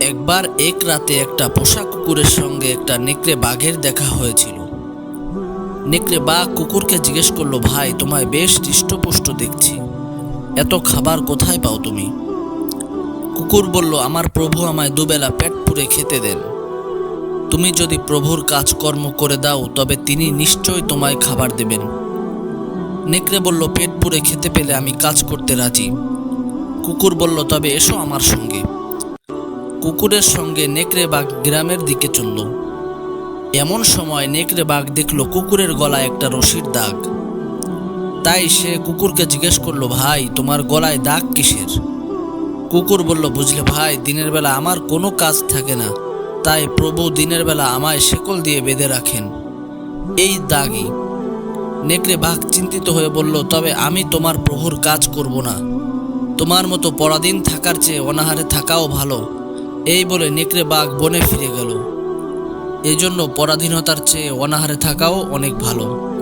একবার এক রাতে একটা পোষা কুকুরের সঙ্গে একটা নেকড়ে বাঘের দেখা হয়েছিল। নেকড়ে বাঘ কুকুরকে জিজ্ঞেস করল, ভাই, তোমায় বেশ হৃষ্টপুষ্ট দেখছি। এত খাবার কোথায় পাও তুমি? কুকুর বলল, আমার প্রভু আমায় দুবেলা পেট পুরে খেতে দেন। তুমি যদি প্রভুর কাজকর্ম করে দাও, তবে তিনি নিশ্চয় তোমায় খাবার দেবেন। নেকড়ে বলল, পেট পুরে খেতে পেলে আমি কাজ করতে রাজি। কুকুর বলল, তবে এসো আমার সঙ্গে। কুকুরের সঙ্গে নেকড়ে বাঘ গ্রামের দিকে চলল। এমন সময় নেকড়ে বাঘ দেখল কুকুরের গলায় একটা রশির দাগ। তাই সে কুকুরকে জিজ্ঞেস করল, ভাই, তোমার গলায় দাগ কিসের? কুকুর বলল, বুঝলে ভাই, দিনের বেলা আমার কোনো কাজ থাকে না। তাই প্রভু দিনের বেলা আমায় শেকল দিয়ে বেঁধে রাখেন। এই দাগই। নেকড়ে বাঘ চিন্তিত হয়ে বলল, তবে আমি তোমার প্রভুর কাজ করব না। তোমার মতো পরাধীন থাকার চেয়ে অনাহারে থাকাও ভালো। এই বলে নেকড়ে বাঘ বনে ফিরে গেল। এজন্য পরাধীনতার চেয়ে অনাহারে থাকাও অনেক ভালো।